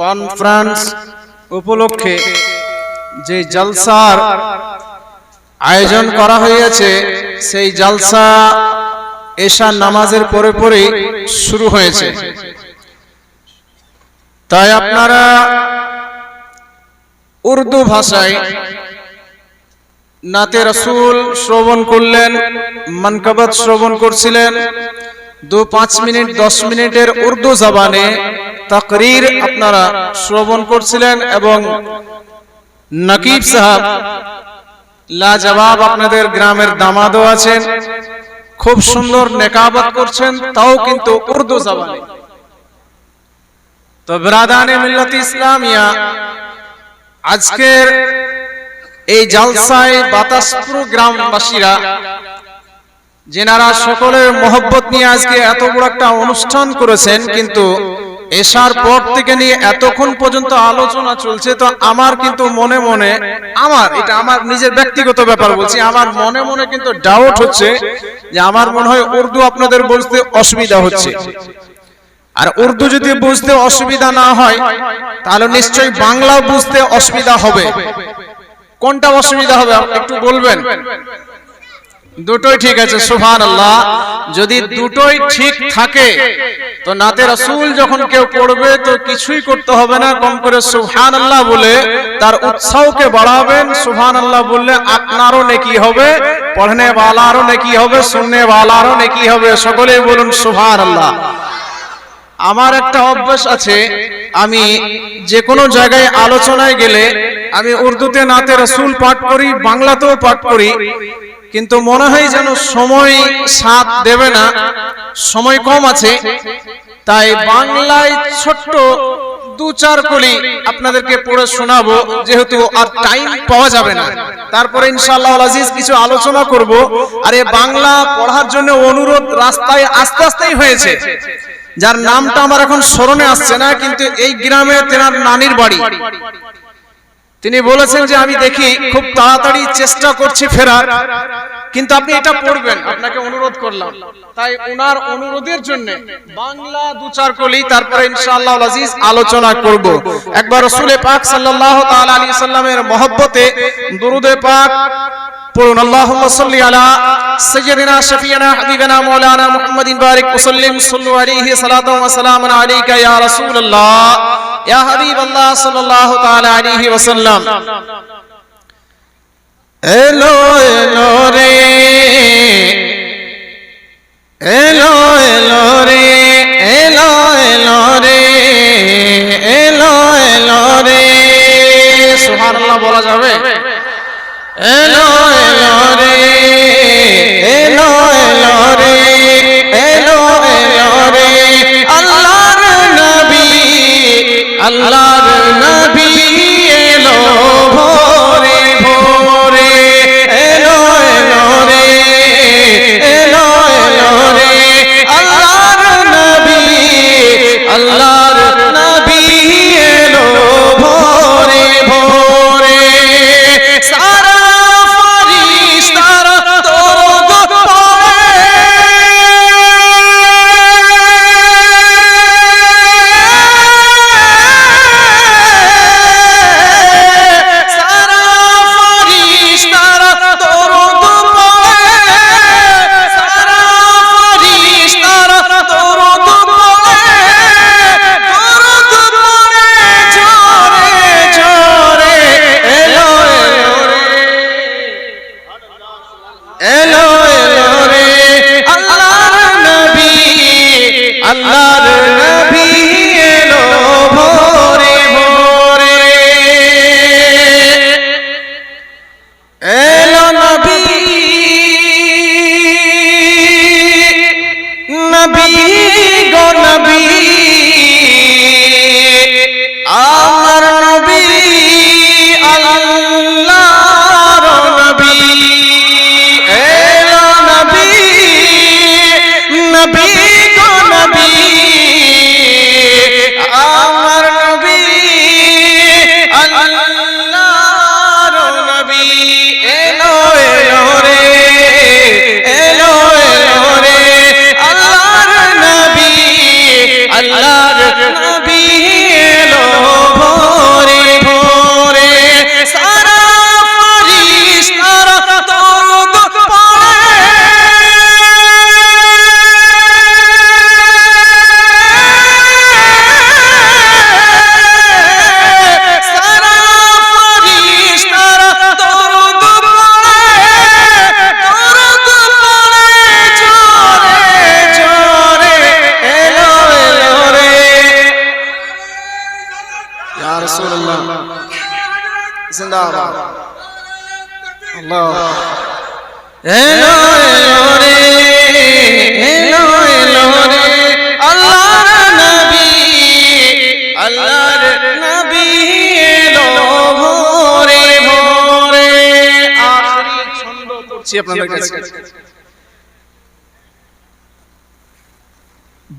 Conference উপলক্ষে যে জলসার আয়োজন করা হয়েছে, সেই জলসা এশা নামাজের পরে পরেই শুরু হয়েছে। তাই আপনারা উর্দু ভাষায় নাতে রসুল শ্রবণ করলেন, মনকবত শ্রবণ করছিলেন দু পাঁচ মিনিট, দশ মিনিটের উর্দু জবানে তাকরির আপনারা শ্রবণ করছিলেন এবং নকিব সাহেব লাজবাব আপনাদের গ্রামের দামাদও আছেন, খুব সুন্দর নেকাবত করছেন, তাও কিন্তু উর্দু জবানে। তো ব্রাদানে মিল্লাত ইসলামিয়া, আজকের এই জালসায় বাতাসপুর গ্রামবাসীরা যেনারা সকলের মহব্বত নিয়ে আজকে এত বড় একটা অনুষ্ঠান করেছেন, কিন্তু এসার পর থেকে নিয়ে এতক্ষণ পর্যন্ত আলোচনা চলছে, তো আমার কিন্তু মনে মনে, আমার, এটা আমার নিজের ব্যক্তিগত ব্যাপার বলছি, আমার মনে মনে কিন্তু ডাউট হচ্ছে যে আমার মনে হয় উর্দু আপনাদের বুঝতে অসুবিধা হচ্ছে। আর উর্দু যদি বুঝতে অসুবিধা না হয়, তাহলে নিশ্চয়ই বাংলা বুঝতে অসুবিধা হবে। কোনটা অসুবিধা হবে, একটু বলবেন? দুটোই ঠিক আছে সুফান আল্লাহ যদি দুটোই ঠিক থাকে তো নাতে রসুল যখন কেউ পড়বে তো কিছুই করতে হবে না কম করে সুফান আল্লাহ বলে তার উৎসাহকে বাড়াবেন সুফান আল্লাহ বললে আপনারও নেকি হবে পড়নে ওয়ালারও নেকি হবে শুননে ওয়ালারও নেকি হবে সকলেই বলুন সুফান আল্লাহ আমার একটা অভ্যাস আছে আমি যে কোনো জায়গায় আলোচনায় গেলে আমি উর্দুতে নাতে রসুল পাঠ করি বাংলাতেও পাঠ করি। কিন্তু মনে হয় যেন সময় সাথ দেবে না। সময় কম আছে। তাই বাংলায় ছোট্ট দু চার কলি আপনাদেরকে পড়ে শোনাবো, যেহেতু আর টাইম পাওয়া যাবে না। তারপরে ইনশাআল্লাহ কিছু আলোচনা করব। আর এ বাংলা পড়ার জন্য অনুরোধ রাস্তায় আস্তে আস্তেই হয়েছে। যার নামটা আমার এখন স্মরণে আসছে না, কিন্তু এই গ্রামে তেনার নানির বাড়ি। তিনি বলেছেন যে আমি দেখি খুব তাড়াতাড়ি চেষ্টা করছি ফেরার, কিন্তু আপনি এটা পড়বেন, আপনাকে অনুরোধ করলাম। তাই ওনার অনুরোধের জন্য বাংলা দু চার কলি, তারপরে ইনশাআল্লাহ আজিজ আলোচনা করব। একবার রসুলে পাক সাল্লাল্লাহু তাআলা আলাইহি সাল্লামের মহব্বতে দুরুদে পাক পড়ুন আল্লাহুম্মা সাল্লি আলা সাইয়্যিদিনা শাফিয়ানা হাবিবানা মাওলানা মুহাম্মাদিন বারিক ওয়া সাল্লিম সাল্লু আলাইহি সালাতাও ওয়া সালামান আলাইকা ইয়া রাসূলুল্লাহ ইয়া হাবিবাল্লাহ সাল্লাল্লাহু তাআলা আলাইহি ওয়া সাল্লাম এলো এলো রে এলো এলো রে এলো এলো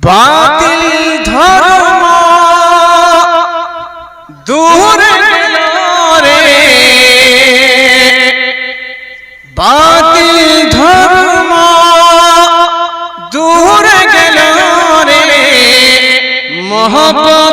বাতিল ধর্ম দূর রে বাতিল ধর্ম দূর গেল রে মহব্বতের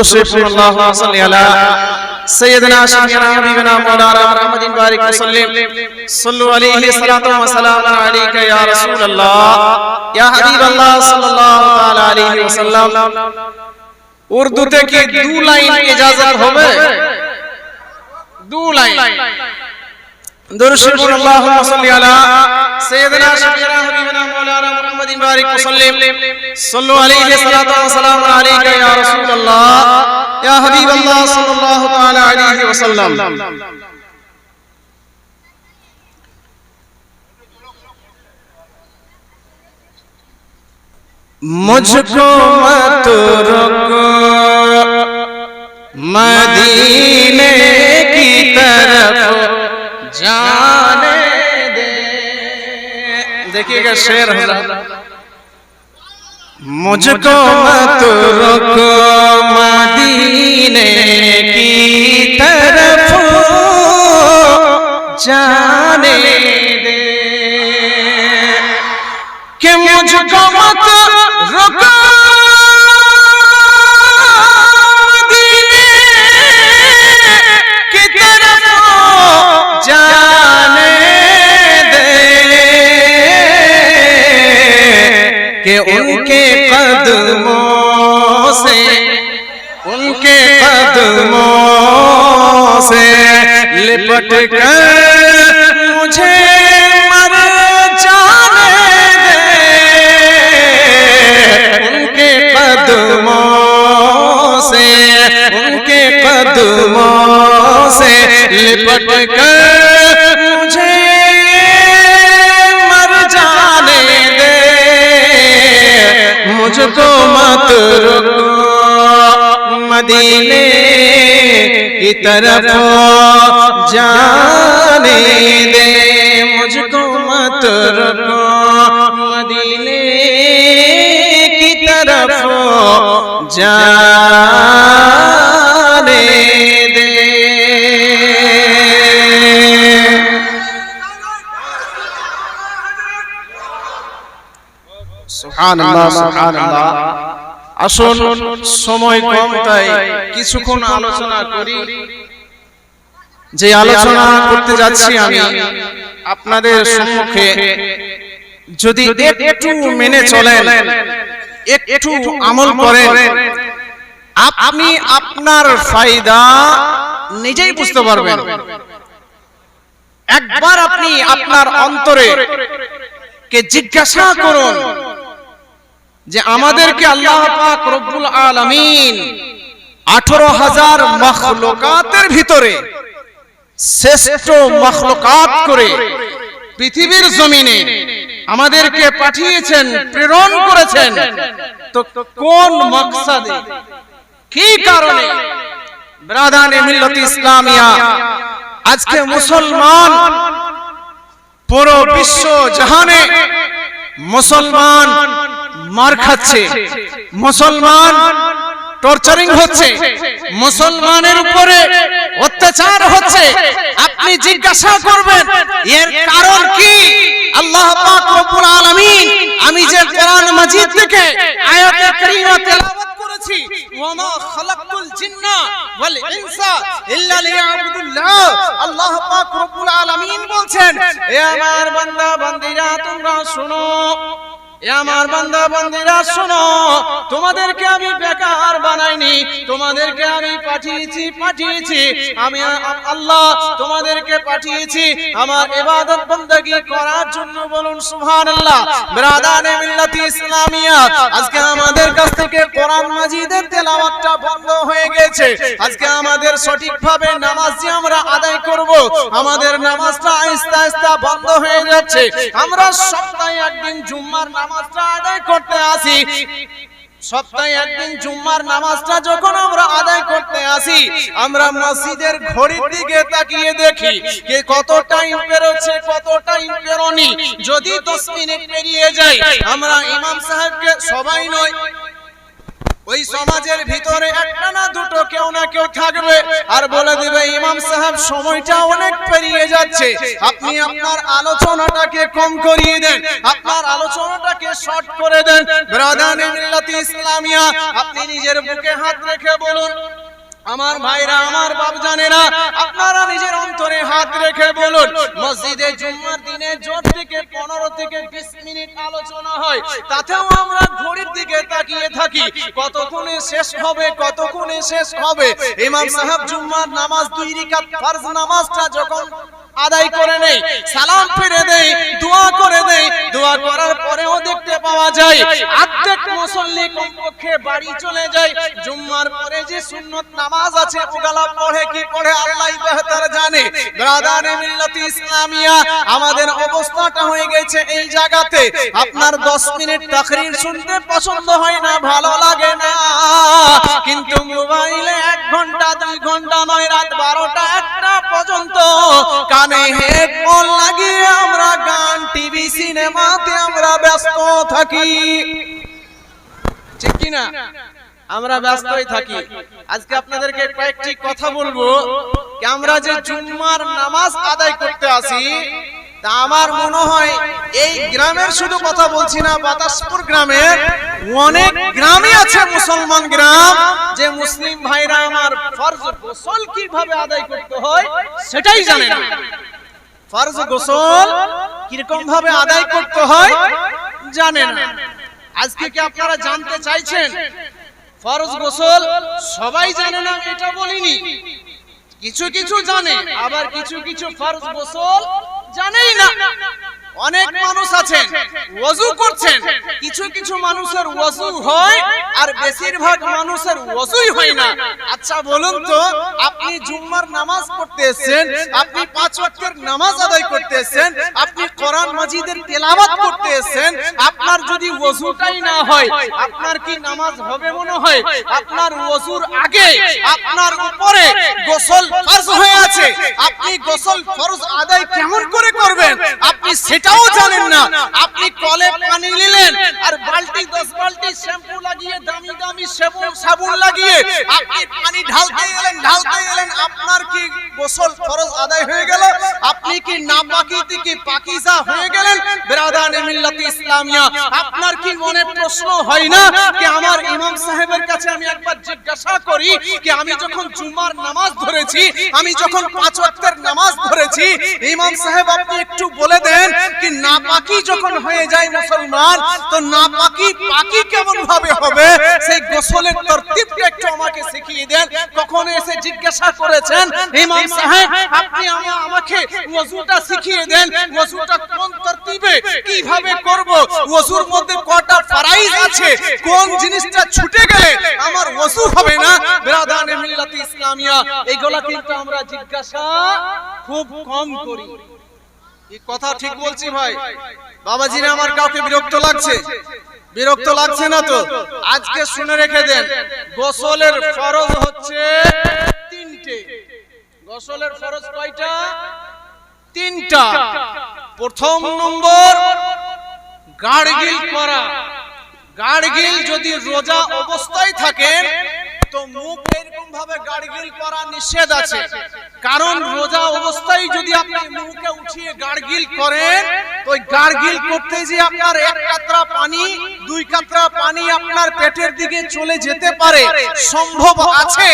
درست الله صلى على سيدنا شفيعنا حبيبنا مولانا محمد بارك وسلم صلوا عليه صلاة وسلام عليك يا رسول الله يا حبيب الله صلى الله تعالى عليه وسلم উর্দুতে কি দু লাইন ইজাজত হবে দু লাইন मुझको मत रोको मदीने देखिएगा शेर हो रहा मुझको मत रोको मदीने की तरफ जाने کہ ان کے قدموں سے ان کے قدموں سے لپٹ کر مجھے مر جانے دے۔ ان کے قدموں سے ان کے قدموں سے لپٹ کر मुझको मत रुको मदीने की तरफ जाने दे मुझको मत रुको मदीने की तरफ जाने সুবহানাল্লাহ সুবহানাল্লাহ। আসুন সময় কম তাই কিছুক্ষণ আলোচনা করি। যে আলোচনা করতে যাচ্ছি আমি আপনাদের সম্মুখে যদি একটু মেনে চলেন একটু আমল করেন। আপনি আপনার ফায়দা নিজেই বুঝতে পারবেন। একবার আপনি আপনার অন্তরে কে জিজ্ঞাসা করুন যে আমাদেরকে আল্লাহ পাক রব্বুল আলামিন আঠারো হাজার মখলুকাতের ভিতরে শ্রেষ্ঠ মখলুকাত করে পৃথিবীর জমিনে আমাদেরকে পাঠিয়েছেন, প্রেরণ করেছেন। তো কোন মকসাদে? কি কারণে? ব্রাদানে মিল্লত ইসলামিয়া, আজকে মুসলমান পুরো বিশ্ব জাহানে মুসলমান মার খাচ্ছে। মুসলমান টর্চারিং হচ্ছে। মুসলমানের উপরে অত্যাচার হচ্ছে। আপনি জিজ্ঞাসা করবেন, এর কারণ কি? আল্লাহ পাক রব্বুল আলামিন, আমি যে কোরআন মাজিদ থেকে আয়াতে কারীমা তেলাওয়াত করেছি, ওয়ামা খালাকতুল জিন্না ওয়াল ইনসা ইল্লা লিয়াবুদুল্লাহ। আল্লাহ পাক রব্বুল আলামিন বলছেন, এ আমার বান্দা তোমরা শুনো। আমার বান্দা বন্দিরা শোনো, তোমাদেরকে আমি বেকার বানাইনি, তোমাদেরকে আমি পাঠিয়েছি পাঠিয়েছি। আমি আল্লাহ তোমাদেরকে পাঠিয়েছি। আমার ইবাদত বندگی করার জন্য বলুন, সুবহানাল্লাহ। ব্রাদানে মিল্লাতি ইসলামিয়া। আজকে আমাদের কাছ থেকে কোরআন মাজিদের তেলাওয়াতটা বন্ধ হয়ে গেছে। আজকে আমাদের সঠিকভাবে নামাজ যে আমরা আদায় করব। আমাদের নামাজটা আস্তে আস্তে বন্ধ হয়ে যাচ্ছে। আমরা সপ্তাহে একদিন জুম্মার নামাজ সপ্তাহে একদিন জুম্মার নামাজটা যখন আমরা আদায় করতে আসি, আমরা মসজিদের ঘড়ির দিকে তাকিয়ে দেখি কে কত টাইম পেরোচ্ছে, কত যদি দশ মিনিট পেরিয়ে যায়, আমরা ইমাম সাহেবকে, সবাই নয় ওই সমাজের ভিতরে একটা না দুটো কেউ না কেউ থাকবে। আর বলে দিবে, ইমাম সাহেব, সময়টা অনেক পেরিয়ে যাচ্ছে। আপনি আপনার আলোচনাটাকে কম করিয়ে দেন। আপনার আলোচনাটাকে শর্ট করে দেন। ব্রাদান ইসলামিয়া, আপনি নিজের বুকে হাত রেখে বলুন। আমার ভাইরা, আমার বাপ জানেরা, আপনারা নিজের অন্তরে হাত রেখে বলুন, মসজিদে জুম্মার দিনে জোর থেকে পনেরো থেকে বিশ মিনিট আলোচনা হয়, তাতেও আমরা ঘড়ির দিকে তাকিয়ে থাকি, কতক্ষণে শেষ হবে, কতক্ষণে শেষ হবে? ইমাম সাহেব জুম্মার নামাজ দুই রিকাত, ফার্জ নামাজটা যখন আদায় করে নেই, সালাম ফিরে দেই, দোয়া করে দেই। দোয়া করার পরেও দেখতে পাওয়া যায়, আর্ধেক মুসল্লি কমপক্ষে বাড়ি চলে যায়। জুম্মার পরে যে সুন্নত নামাজ আছে, ওগুলা পড়ে কি পড়ে আল্লাহই বেহতর জানে। ব্রাদারে মিল্লাতি ইসলামিয়া, আমাদের অবস্থাটা হয়ে গেছে এই জায়গাতে। আপনার 10 মিনিট তাকরীর শুনতে পছন্দ হয় না, ভালো লাগে না। কিন্তু মোবাইলে এক ঘণ্টা, দুই ঘণ্টা নয়, রাত বারোটা একটা পর্যন্ত কানে হেডফোন লাগিয়ে আমরা গান, টিভি, সিনেমাতে আমরা ব্যস্ত থাকি। ঠিক কিনা? আমরা ব্যস্তই থাকি। আজকে আপনাদেরকে কয়েকটি কথা বলব। আমরা যে জুম্মার নামাজ আদায় করতে আসি তা আমার মনে হয় এই গ্রামের শুধু কথা বলছি না, বাতাসপুর গ্রামের অনেক গ্রামই আছে মুসলমান গ্রাম, যে মুসলিম ভাইরা আমার ফরজ গোসল কীভাবে আদায় করতে হয় সেটাই জানে না। ফরজ গোসল কীরকম ভাবে আদায় করতে হয় জানে না। আজকে কি আপনারা জানতে চাইছেন? ফরজ গোসল সবাই জানে না এটা বলিনি। কিছু কিছু জানে, আবার কিছু কিছু ফরজ গোসল জানেই না। অনেক মানুষ আছেন। ওযু করছেন। কিছু কিছু মানুষের ওযু হয় আর বেশিরভাগ মানুষের ওযুই হয় না। আচ্ছা বলুন তো আপনি জুম্মার নামাজ পড়তে এসেছেন আপনি পাঁচ ওয়াক্তের নামাজ আদায় করতে এসেছেন আপনি কোরআন মাজিদের তেলাওয়াত করতে এসেছেন আপনার যদি ওযুটাই না হয় আপনার কি নামাজ হবে মনে হয়? আপনার ওযুর আগে আপনার উপরে গোসল ফরজ হয়ে আছে। আপনি গোসল ফরজ আদায় কেমন করে করবেন? আপনি সেটাও জানেন না। আপনি কলে পানি নিলেন আর বালতি দশ বালতি শ্যাম্পু লাগিয়ে দামি দামি শ্যাম্পু সাবুন লাগিয়ে আপনি পানি ঢালতে গেলেন ঢালতে গেলেন আপনার কি গোসল ফরজ আদায় হয়ে গেল? আপনি কি নাপাকি থেকে পাকিজা হয়ে মিল্লাতি ইসলামিয়া। আপনার কি মনে প্রশ্ন হয় না যে আমার ইমাম সাহেবের কাছে আমি একবার জিজ্ঞাসা করি যে আমি যখন জুমার নামাজ ধরেছি, আমি যখন পাঁচ ওয়াক্তের নামাজ ধরেছি, ইমাম সাহেব আপনি একটু বলে দেন কি নাপাকি যখন হয়ে যায় মুসলমান, তো নাপাকি পাকি কেমন ভাবে হবে? সেই গোসলের একটু আমাকে শিখিয়ে দেন। কখন এসে জিজ্ঞাসা করেছেন, ইমাম সাহেব, আপনি আমাকে ওযুটা শিখিয়ে দেন। ওযুটা কোন তরতিবে? কীভাবে করব? ওযুর মধ্যে কটা ফরাইজ আছে? কোন জিনিসটা ছুটে গেলে আমার ওযু হবে না? বিরাদানে মিল্লাতি ইসলামিয়া। এইগুলা কিন্তু আমরা জিজ্ঞাসা খুব কম করি। এই কথা ঠিক বলছি ভাই। বাবাজিরা আমার কাউকে বিরক্ত লাগছে? বিরক্ত লাগছে না তো? আজকে শুনে রেখে দেন, গোসলের ফরজ হচ্ছে তিনটে। গোসলের ফরজ কয়টা? তিনটা। প্রথম নম্বর গার্গিল করা। গার্গিল যদি রোজা অবস্থায় থাকেন তো মুখ ভাবে গার্গিল করা নিষেধ আছে। কারণ রোজা অবস্থায় যদি আপনি মুখে উঠিয়ে গার্গিল করেন, তো গার্গিল করতে যে আপনার এক কাতরা পানি, দুই কাতরা পানি আপনার পেটের দিকে চলে যেতে পারে, সম্ভব আছে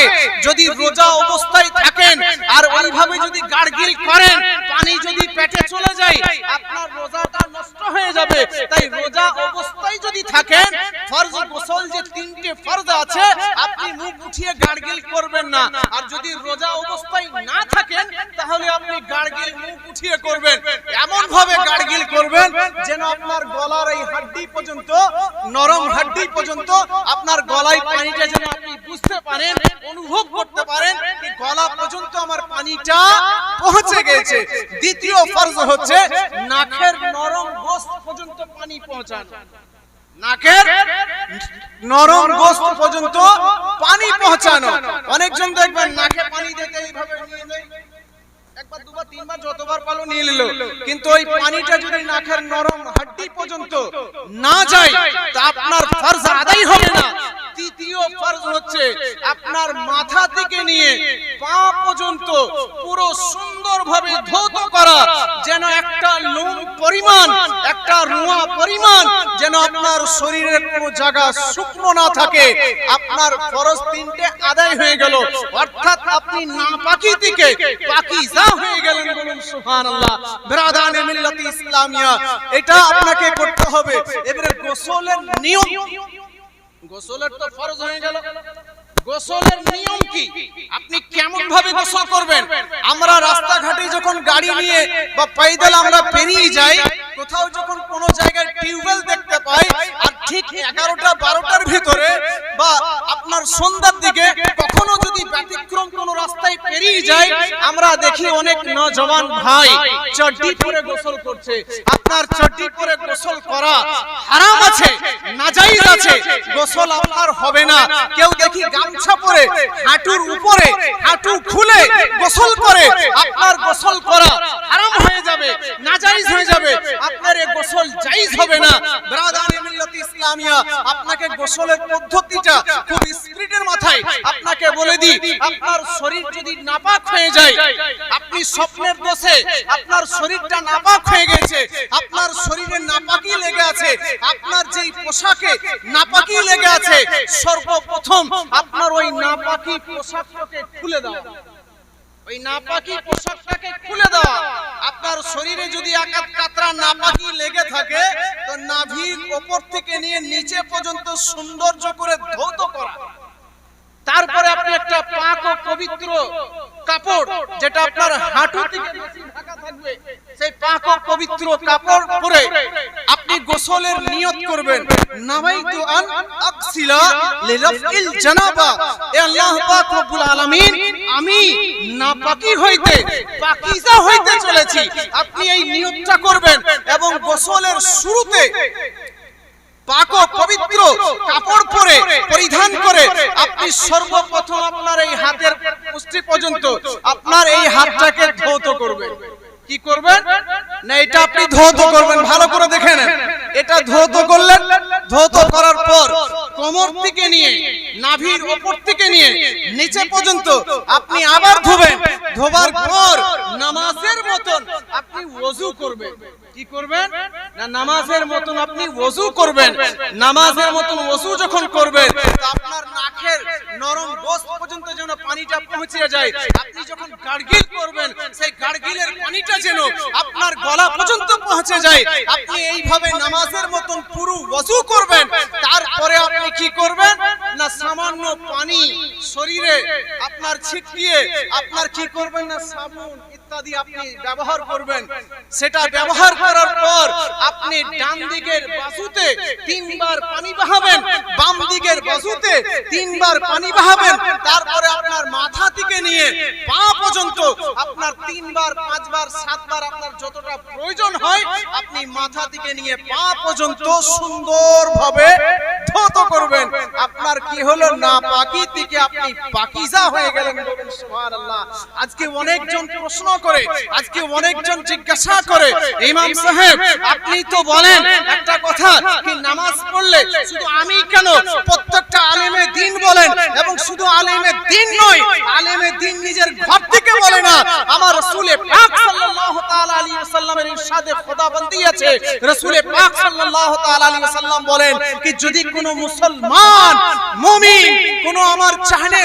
যদি রোজা অবস্থায় থাকেন। আর ওইভাবে যদি গার্গিল করেন, পানি যদি পেটে চলে যায়, আপনার রোজাটা নষ্ট হয়ে যাবে। তাই রোজা অবস্থায় যদি থাকেন, ফরজ গোসল যে তিনটে ফরজ আছে, আপনি মুখ উঠিয়ে গার্গিল করবেন না। আর যদি রোজা অবস্থায় না থাকেন, তাহলে আপনি গার্গিল মুখ উঠিয়ে করবেন। এমন ভাবে গার্গিল করবেন যেন আপনার গলার এই হাড্ডি পর্যন্ত, নরম হাড্ডি পর্যন্ত আপনার গলায় পানিটা যেন আপনি বুঝতে পারেন, অনুভব করতে পারেন যে গলা পর্যন্ত আমার পানিটা পৌঁছে গেছে। দ্বিতীয় ফরজ হচ্ছে নাকের নরম গোস্ত পর্যন্ত পানি পৌঁছানো। নাকের নরম গোস্ত পর্যন্ত পৌঁছানো অনেকজন দেখবেন নাকে পানি দিতে এইভাবে নিয়ে একবার দুবার তিনবার যতবার পালো নিয়ে নিল। কিন্তু ওই পানিটা যদি নাকের নরম হাড্ডি পর্যন্ত না যায় তা আপনার ফরজ আদায় হবে না। তৃতীয় ফরজ হচ্ছে। আপনার মাথা থেকে নিয়ে পা পর্যন্ত পুরো সুন্দরভাবে ধৌত করা, যেন একটা লোম পরিমাণ, একটা রুয়া পরিমাণ, যেন আপনার শরীরের কোনো জায়গা শুকনো না থাকে। আপনার ফরজ তিনটে আদায় হয়ে গেল। অর্থাৎ আপনি নাপাকি থেকে পাকিজা হয়ে গেলেন বলুন ইসলামিয়া। এটা আপনাকে করতে হবে। এবারে গোসলের নিয়ম। গোসলের তো ফরজ হয়ে গেল। গোসলের নিয়ম কি? আপনি কেমন ভাবে গোসল করবেন? আমরা রাস্তাঘাটে যখন গাড়ি নিয়ে বা পাইদল আমরা পেরিয়ে যাই, কোথাও যখন কোন জায়গায় টিউবওয়েল দেখতে পাই, আর ঠিক এগারোটা, বারোটার ভিতরে বা আপনার সন্ধ্যার দিকে কখনো যদি ব্যতিক্রম কোন রাস্তায় পেরিয়ে যায়, আমরা দেখি অনেক নজওয়ান ভাই চড্ডি পরে গোসল করছে। আপনার চড্ডি পরে গোসল করা হারাম আছে। আছে, গোসল আপনার হবে না। কেউ দেখি গামছা পরে, হাঁটুর উপরে, হাঁটু খুলে গোসল করে। আপনার গোসল করা আরাম হয়ে যাবে, নাজাইজ হয়ে যাবে। আপনার এ গোসল জায়েজ হবে না। ইসলামিয়া আপনাকে গোসলের পদ্ধতিটা খুব স্পিডের মাথায় আপনাকে বলে দিই, আপনার শরীর যদি নাপাক হয়ে যায়, আপনি স্বপ্নের দোষে আপনার শরীরটা নাপাক হয়ে গেছে, আপনার শরীরে নাপাকি লেগে আছে, আপনার যেই পোশাকে নাপাকি লেগে আছে, সর্বপ্রথম আপনার ওই নাপাকি পোশাকটাকে খুলে দাও। ওই নাপাকি পোশাকটাকে খুলে দেওয়া আপনার শরীরে যদি একাত কাতরা নাপাকি লেগে থাকে, তো নাভির ওপর থেকে নিয়ে নিচে পর্যন্ত সৌন্দর্য করে ধৌত করা। তারপরে আপনি একটা পাক ও পবিত্র কাপড়, যেটা আপনার হাঁটু থেকে ঢাকা থাকবে, সেই পাক ও পবিত্র কাপড় পরে আপনি গোসলের নিয়ত করবেন। নামাইতু আন আকসিলা লিরাফিল জানাবা। এ আল্লাহ পাক রব্বুল আলামিন, আমি নাপাকি হইতে, পাকিজা হইতে চলেছি। আপনি এই নিয়তটা করবেন এবং গোসলের শুরুতে পাক, পবিত্র কাপড় পরে পরিধান করে। আপনি সর্বপ্রথম আপনার এই হাতের মুষ্টি পর্যন্ত আপনার এই হাতটাকে ধৌত করবেন। কি করবেন? না, এটা আপনি ধৌত করবেন, ভালো করে দেখে নেন। এটা ধৌত করলেন, ধৌত করার পর কোমর থেকে নিয়ে, নাভির ওপর থেকে নিয়ে, নিচে পর্যন্ত আপনি আবার ধোবেন। ধোবার পর নামাজের মতন আপনি ওযু করবেন। কি করবেন? না নামাজের মতন আপনি ওযু করবেন। নামাজের মতন ওযু যখন করবেন তো আপনার নাকের নরম গোস্ত পর্যন্ত যেন পানিটা পৌঁছে যায়। আপনি যখন গার্গিল করবেন সেই গার্গিলের পানিটা যেন আপনার গলা পর্যন্ত পৌঁছে যায়। আপনি এইভাবে নামাজের মতন পুরো ওযু করবেন। তারপরে আপনি কি করবেন? না সামান্য পানি শরীরে আপনার ছিটিয়ে আপনার কি করবেন? না সাবুন ইত্যাদি আপনি ব্যবহার করবেন সেটা ব্যবহার করার পর আপনি ডান দিকের বাহুতে তিনবার পানি বাহাবেন বাম দিকের বাহুতে তিনবার পানি বাহাবেন তারপরে আপনার মাথা থেকে নিয়ে পা পর্যন্ত আপনার তিনবার পাঁচবার সাতবার আপনার যতটা প্রয়োজন হয় আপনি মাথা থেকে নিয়ে পা পর্যন্ত সুন্দরভাবে ধৌত করবেন। আপনার কি হলো? না পাকি থেকে আপনি পাকিজা হয়ে গেলেন। আজকে অনেকজন প্রশ্ন করে, আজকে অনেকজন জিজ্ঞাসা করে, ইমাম সাহেব, আপনি তো বলেন একটা কথা, কি নামাজ পড়লে শুধু আমি কেন? আলেমে দিন বলেন এবং শুধু আলেমে দিন নয়, আলেমে দিন নিজের ঘর থেকে বলে না। আমার রাসূলে যদি কোনো মুসলমান আমার চাহনে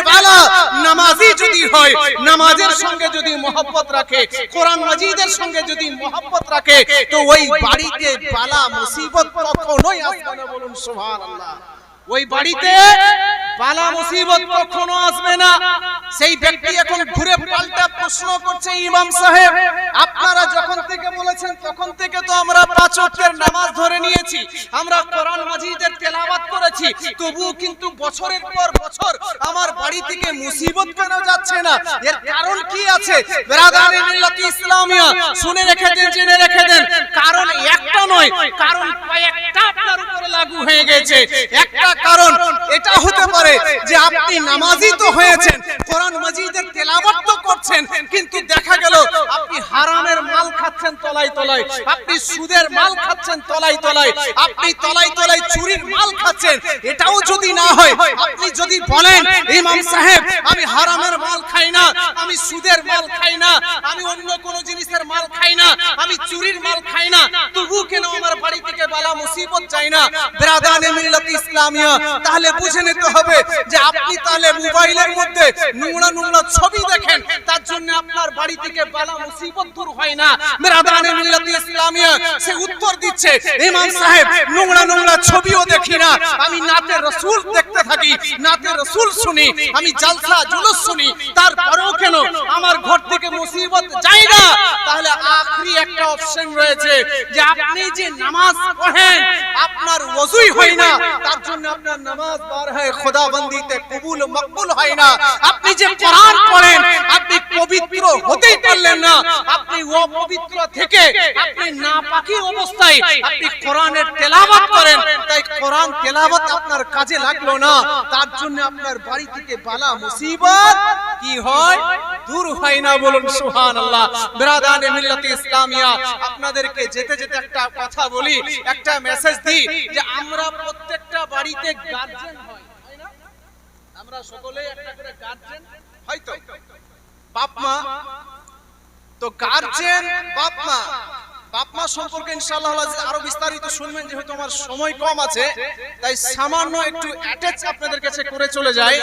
নামাজি যদি হয়, নামাজের সঙ্গে যদি মোহব্বত রাখে, কোরআন মাজিদের সঙ্গে যদি মোহব্বত রাখে, তো ওই বাড়িতে বালা মুসিবত কখনোই আসবে না বলুন ওই বাড়িতে বালা মুসিবত কখনো আসবে না। সেই ব্যক্তি এখন ঘুরে পাল্টা প্রশ্ন করছে ইমাম সাহেব, আপনারা যখন থেকে বলেছেন, তখন থেকে তো আমরা পাঁচ ওয়াক্তের নামাজ ধরে নিয়েছি, আমরা কোরআন মাজিদের তেলাওয়াত করেছি, তবুও কিন্তু বছরের পর বছর আমার বাড়ি থেকে মুসিবত কেন যাচ্ছে না? এর কারণ কি আছে? বেরাদারে মিল্লাত ইসলামিয়া, শুনে রেখে দেন, জেনে রেখে দেন। কারণ একটা নয়, কারণ কয়েকটা আপনার উপরে লাগু হয়ে গেছে। একটা কারণ, এটা হতে পারে যে আপনি নামাজি তো হয়েছেন, কোরআন মাজিদের তেলাওয়াত তো করছেন, কিন্তু দেখা গেল আপনি হারামের মাল খাচ্ছেন তলাই তলাই আপনি সুদের মাল খাচ্ছেন তলাই তলাই আপনি তলাই তলাই চুরির মাল খাচ্ছেন, এটাও যদি না হয়, আপনি যদি বলেন, ইমাম সাহেব, আমি হারামের মাল খাই না, আমি সুদের মাল খাই না, আমি অন্য কোন জিনিসের মাল খাই না, আমি চুরির মাল খাই না, তবু কেন আমার বাড়ি মুসিবত চাই না। বেরাদানে মিল্লাত ইসলামিয়া। তাহলে বুঝে নিতে হবে যে আপনি তাহলে মোবাইলের মধ্যে নোংরা নোংরা ছবি দেখেন। তার জন্য আপনার বাড়ি থেকে বালা মুসিবত দূর হয় না। বেরাদানে মিল্লাত ইসলামিয়া, সে উত্তর দিচ্ছে, ইমাম সাহেব, নোংরা নোংরা ছবিও দেখি না। আমি নাতে রসুল দেখতে থাকি, নাতে রসুল শুনি, আমি জালসা জুলুস শুনি। তারপরেও কেন আমার ঘর থেকে মুসিবত যায় না? তাহলে আখরি একটা অপশন রয়েছে যে আপনি যে নামাজ পড়েন আপনার ওযুই হয় না। তার জন্য আপনার নামাজ বার হয় খোদাবন্দিতে কবুল মকবুল হয় না। আপনি যে কোরআন পড়েন আপনি পবিত্র হতেই পারলেন না। আপনি অপবিত্র থেকে আপনি নাপাকি অবস্থায় আপনি কোরআনের তেলাওয়াত করেন। তাই কোরআন তেলাওয়াত আপনার কাজে লাগল না। তার জন্য আপনার বাড়ি থেকে বালা মুসিবত কি হয়? দূর হয় না বলুন, সুবহানাল্লাহ। বিরাদানে মিল্লাতে ইসলামিয়া, আপনাদেরকে যেতে যেতে একটা কথা বলি, একটা মেসেজ দিই যে আমরা প্রত্যেকটা বাড়িতে গার্জেন হয়। আমরা সকলেই একটা করে গার্জেন হয়তো। বাপ তো গার্জেন সম্পর্কে আরও বিস্তারিত শুনবেন, যেহেতু আমার সময় কম আছে, তাই সামান্য একটু অ্যাটাচ আপনাদের কাছে করে চলে যায়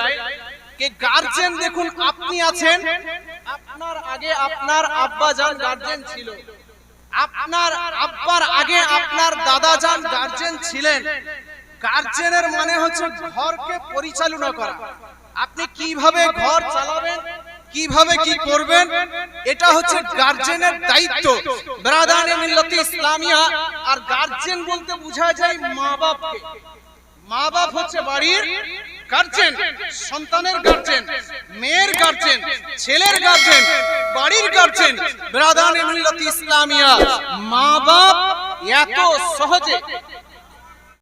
গার্জেন দেখুন, আপনি আছেন? আপনার আগে আপনার আব্বা জান গার্জেন ছিল। আপনার আব্বার আগে আপনার দাদা জান গার্জেন ছিলেন গার্জেনের মানে হচ্ছে ঘরকে পরিচালনা করা। আপনি কীভাবে ঘর চালাবেন? কীভাবে কি করবেন? এটা হচ্ছে গার্জেনের দায়িত্ব। ব্রাদানে মিল্লাতে ইসলামিয়া আর গার্জেন বলতে বোঝা যায় মা বাপকে মা বাপ হচ্ছে বাড়ির গার্জেন সন্তানের গার্জেন মেয়ের গার্জেন ছেলের গার্জেন বাড়ির গার্জেন ব্রাদানে মিল্লাতে ইসলামিয়া মা বাপ এত সহজে